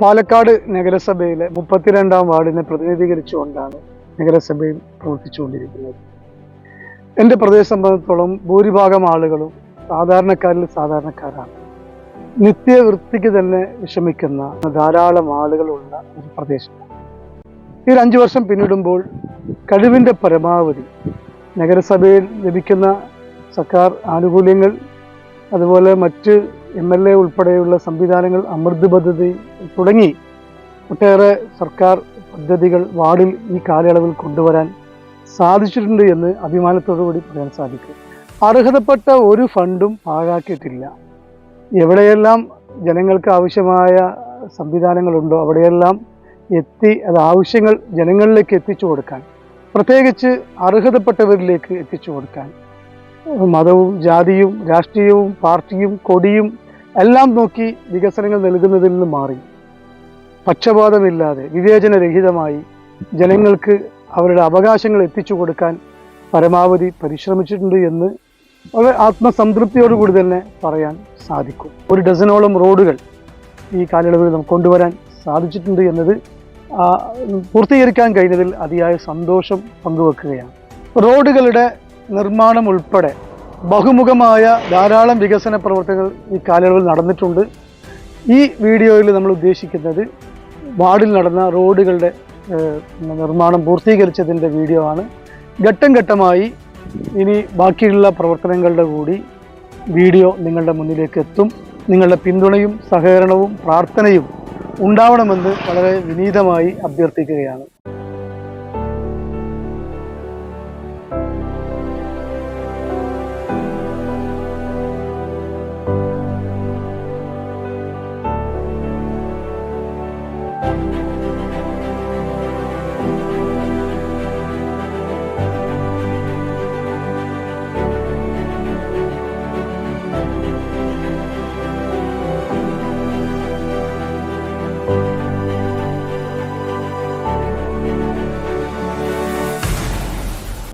പാലക്കാട് നഗരസഭയിലെ മുപ്പത്തിരണ്ടാം വാർഡിനെ പ്രതിനിധീകരിച്ചുകൊണ്ടാണ് നഗരസഭയിൽ പ്രവർത്തിച്ചുകൊണ്ടിരിക്കുന്നത്. എന്റെ പ്രദേശം സംബന്ധിച്ചോളം ഭൂരിഭാഗം ആളുകളും സാധാരണക്കാരിൽ സാധാരണക്കാരാണ്. നിത്യവൃത്തിക്ക് തന്നെ വിഷമിക്കുന്ന ധാരാളം ആളുകളുള്ള ഒരു പ്രദേശം ഈ അഞ്ചു വർഷം പിന്നിടുമ്പോൾ കഴിവിന്റെ പരമാവധി നഗരസഭയിൽ ലഭിക്കുന്ന സർക്കാർ ആനുകൂല്യങ്ങൾ അതുപോലെ മറ്റ് എം എൽ എ ഉൾപ്പെടെയുള്ള സംവിധാനങ്ങൾ അമൃത് പദ്ധതി തുടങ്ങി ഒട്ടേറെ സർക്കാർ പദ്ധതികൾ വാർഡിൽ ഈ കാലയളവിൽ കൊണ്ടുവരാൻ സാധിച്ചിട്ടുണ്ട് എന്ന് അഭിമാനത്തോടു കൂടി പറയാൻ സാധിക്കും. അർഹതപ്പെട്ട ഒരു ഫണ്ടും പാഴാക്കിയിട്ടില്ല. എവിടെയെല്ലാം ജനങ്ങൾക്ക് ആവശ്യമായ സംവിധാനങ്ങളുണ്ടോ അവിടെയെല്ലാം എത്തി അത് ആവശ്യങ്ങൾ ജനങ്ങളിലേക്ക് എത്തിച്ചു കൊടുക്കാൻ പ്രത്യേകിച്ച് അർഹതപ്പെട്ടവരിലേക്ക് എത്തിച്ചു കൊടുക്കാൻ മതവും ജാതിയും രാഷ്ട്രീയവും പാർട്ടിയും കൊടിയും എല്ലാം നോക്കി വികസനങ്ങൾ നൽകുന്നതിൽ നിന്ന് മാറി. പക്ഷപാതമില്ലാതെ വിവേചനരഹിതമായി ജനങ്ങൾക്ക് അവരുടെ അവകാശങ്ങൾ എത്തിച്ചു കൊടുക്കാൻ പരമാവധി പരിശ്രമിച്ചിട്ടുണ്ട് എന്ന് വളരെ ആത്മസംതൃപ്തിയോടുകൂടി തന്നെ പറയാൻ സാധിക്കും. ഒരു ഡസനോളം റോഡുകൾ ഈ കാലയളവിൽ നമുക്ക് കൊണ്ടുവരാൻ സാധിച്ചിട്ടുണ്ട് എന്നത് പൂർത്തീകരിക്കാൻ കഴിഞ്ഞതിൽ അതിയായ സന്തോഷം പങ്കുവെക്കുകയാണ്. റോഡുകളുടെ നിർമ്മാണം ഉൾപ്പെടെ ബഹുമുഖമായ ധാരാളം വികസന പ്രവർത്തനങ്ങൾ ഈ കാലയളവിൽ നടന്നിട്ടുണ്ട്. ഈ വീഡിയോയിൽ നമ്മൾ ഉദ്ദേശിക്കുന്നത് വാർഡിൽ നടന്ന റോഡുകളുടെ നിർമ്മാണം പൂർത്തീകരിച്ചതിന്റെ വീഡിയോ ആണ്. ഘട്ടം ഘട്ടമായി ഇനി ബാക്കിയുള്ള പ്രവർത്തനങ്ങളുടെ കൂടി വീഡിയോ നിങ്ങളുടെ മുന്നിലേക്ക് എത്തും. നിങ്ങളുടെ പിന്തുണയും സഹകരണവും പ്രാർത്ഥനയും ഉണ്ടാവണമെന്ന് വളരെ വിനീതമായി അഭ്യർത്ഥിക്കുകയാണ്.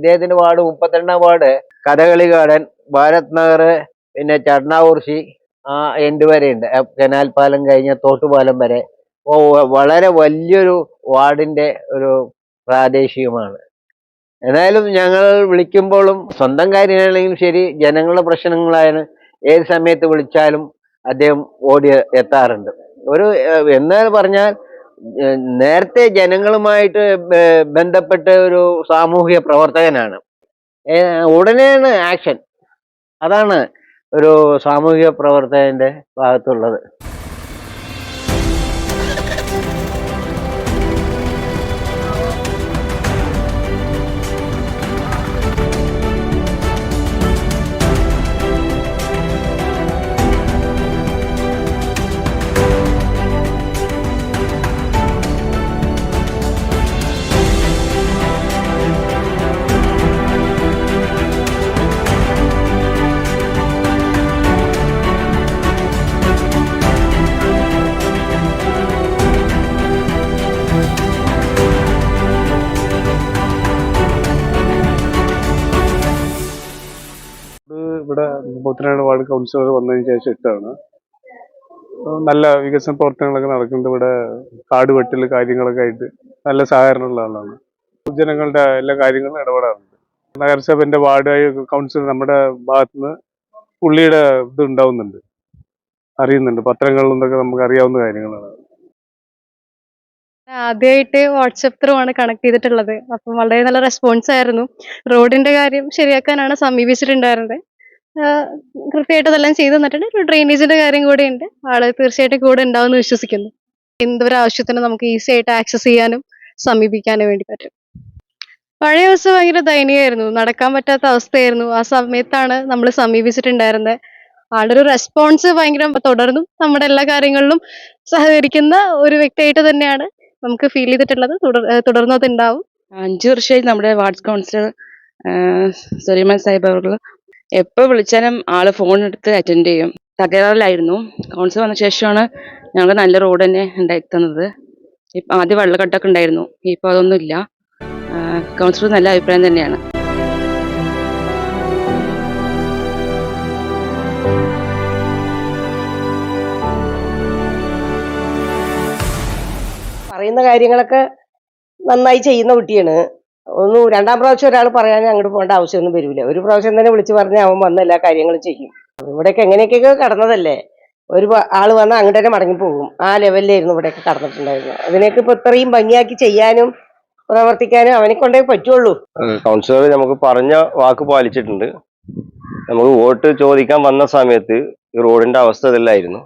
ഇദ്ദേഹത്തിന്റെ വാർഡ് മുപ്പത്തിരണ്ടാം വാർഡ് കഥകളി ഗാർഡൻ ഭാരത് നഗർ പിന്നെ ചടനാകുർശി ആ എൻഡ് വരെ ഉണ്ട് കനാൽ പാലം കഴിഞ്ഞ തോട്ടുപാലം വരെ. വളരെ വലിയൊരു വാർഡിന്റെ ഒരു പ്രാദേശികമാണ്. എന്നാലും ഞങ്ങൾ വിളിക്കുമ്പോഴും സ്വന്തം കാര്യമാണെങ്കിലും ശരി ജനങ്ങളുടെ പ്രശ്നങ്ങളായാലും ഏത് സമയത്ത് വിളിച്ചാലും അദ്ദേഹം ഓടി എത്താറുണ്ട്. ഒരു എന്നാൽ എന്ന് പറഞ്ഞാൽ നേരത്തെ ജനങ്ങളുമായിട്ട് ബന്ധപ്പെട്ട ഒരു സാമൂഹിക പ്രവർത്തകനാണ്. ഉടനെയാണ് ആക്ഷൻ. അതാണ് ഒരു സാമൂഹിക പ്രവർത്തകന്റെ ഭാഗത്തുള്ളത്. ഇവിടെ മുപ്പത്തിരണ്ട് വാർഡ് കൗൺസിലർ വന്നതിന് ശേഷം ഇട്ടാണ്. നല്ല വികസന പ്രവർത്തനങ്ങളൊക്കെ നടക്കുന്നുണ്ട് ഇവിടെ. കാട് വെട്ടൽ കാര്യങ്ങളൊക്കെ ആയിട്ട് നല്ല സഹകരണമുള്ള ആളാണ്. ജനങ്ങളുടെ എല്ലാ കാര്യങ്ങളും ഇടപെടാറുണ്ട്. നഗരസഭന്റെ വാർഡ് കൗൺസിലർ നമ്മുടെ ഭാഗത്തുനിന്ന് പുള്ളിയുടെ ഇത് ഉണ്ടാവുന്നുണ്ട്. അറിയുന്നുണ്ട്. പത്രങ്ങളിൽ നിന്നൊക്കെ നമുക്ക് അറിയാവുന്ന കാര്യങ്ങളാണ്. ആദ്യമായിട്ട് വാട്സപ്പ് ത്രൂ ആണ് കണക്ട് ചെയ്തിട്ടുള്ളത്. അപ്പം വളരെ നല്ല റെസ്പോൺസ് ആയിരുന്നു. റോഡിന്റെ കാര്യം ശരിയാക്കാനാണ് സമീപിച്ചിട്ടുണ്ടായിരുന്നത്. കൃത്യമായിട്ട് അതെല്ലാം ചെയ്തു തന്നിട്ടുണ്ട്. ഒരു ഡ്രെയിനേജിന്റെ കാര്യം കൂടെ ഉണ്ട് ആൾ തീർച്ചയായിട്ടും കൂടെ ഉണ്ടാവുമെന്ന് വിശ്വസിക്കുന്നു. എന്തൊരു ആവശ്യത്തിന് നമുക്ക് ഈസി ആയിട്ട് ആക്സസ് ചെയ്യാനും സമീപിക്കാനും വേണ്ടി പറ്റും. പഴയ ദിവസം ഭയങ്കര ദയനീയമായിരുന്നു. നടക്കാൻ പറ്റാത്ത അവസ്ഥയായിരുന്നു. ആ സമയത്താണ് നമ്മൾ സമീപിച്ചിട്ടുണ്ടായിരുന്നത് ആളുടെ ഒരു റെസ്പോൺസ് ഭയങ്കര തുടർന്നു നമ്മുടെ എല്ലാ കാര്യങ്ങളിലും സഹകരിക്കുന്ന ഒരു വ്യക്തിയായിട്ട് തന്നെയാണ് നമുക്ക് ഫീൽ ചെയ്തിട്ടുള്ളത്. തുടർന്നത് ഉണ്ടാവും അഞ്ചു വർഷമായി നമ്മുടെ വാർഡ് കൗൺസിലർ സുലൈമാൻ സാഹിബ് അവർ എപ്പോൾ വിളിച്ചാലും ആൾ ഫോൺ എടുത്ത് അറ്റൻഡ് ചെയ്യും. തകരാറിലായിരുന്നു. കൗൺസിൽ വന്ന ശേഷമാണ് ഞങ്ങൾ നല്ല റോഡ് തന്നെ ഉണ്ടാക്കി തന്നത്. ഇപ്പം ആദ്യം വെള്ളക്കെട്ടൊക്കെ ഉണ്ടായിരുന്നു. ഇപ്പോൾ അതൊന്നുമില്ല കൗൺസിലർ നല്ല അഭിപ്രായം തന്നെയാണ്. പറയുന്ന കാര്യങ്ങളൊക്കെ നന്നായി ചെയ്യുന്ന കുട്ടിയാണ്. ഒന്ന് രണ്ടാം പ്രാവശ്യം ഒരാൾ പറയാൻ അങ്ങോട്ട് പോകേണ്ട ആവശ്യമൊന്നും വരില്ല ഒരു പ്രാവശ്യം തന്നെ വിളിച്ചു പറഞ്ഞ് അവൻ വന്ന് എല്ലാ കാര്യങ്ങളും ചെയ്യും. ഇവിടെയൊക്കെ എങ്ങനെയൊക്കെയൊക്കെ കടന്നതല്ലേ? ഒരു ആൾ വന്നാൽ അങ്ങോട്ട് തന്നെ മടങ്ങിപ്പോകും ആ ലെവലിലായിരുന്നു ഇവിടെയൊക്കെ കടന്നിട്ടുണ്ടായിരുന്നു അതിനൊക്കെ ഇപ്പൊ ഇത്രയും ഭംഗിയാക്കി ചെയ്യാനും പ്രവർത്തിക്കാനും അവനെ കൊണ്ടേ പറ്റുള്ളൂ. കൗൺസിലർ നമുക്ക് പറഞ്ഞ വാക്ക് പാലിച്ചിട്ടുണ്ട്. നമുക്ക് വോട്ട് ചോദിക്കാൻ വന്ന സമയത്ത് ഈ റോഡിന്റെ അവസ്ഥ ഇതല്ലായിരുന്നു.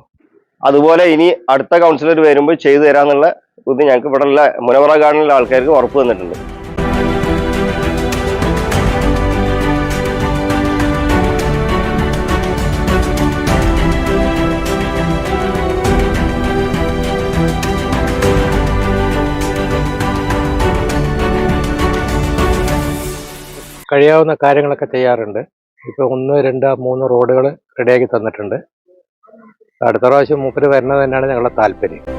അതുപോലെ ഇനി അടുത്ത കൗൺസിലർ വരുമ്പോൾ ചെയ്തു തരാന്നുള്ള ഇത് ഞങ്ങൾക്ക് ഇവിടെ ഉള്ള മുനവറ ഗാർഡനിലെ ആൾക്കാർക്ക് ഉറപ്പ് തന്നിട്ടുണ്ട്. കഴിയാവുന്ന കാര്യങ്ങളൊക്കെ ചെയ്യാറുണ്ട്. ഇപ്പോൾ ഒന്ന് രണ്ട് മൂന്ന് റോഡുകൾ റെഡിയാക്കി തന്നിട്ടുണ്ട്. അടുത്ത പ്രാവശ്യം മൂപ്പര് വരുന്നത് തന്നെയാണ് ഞങ്ങളുടെ താല്പര്യം.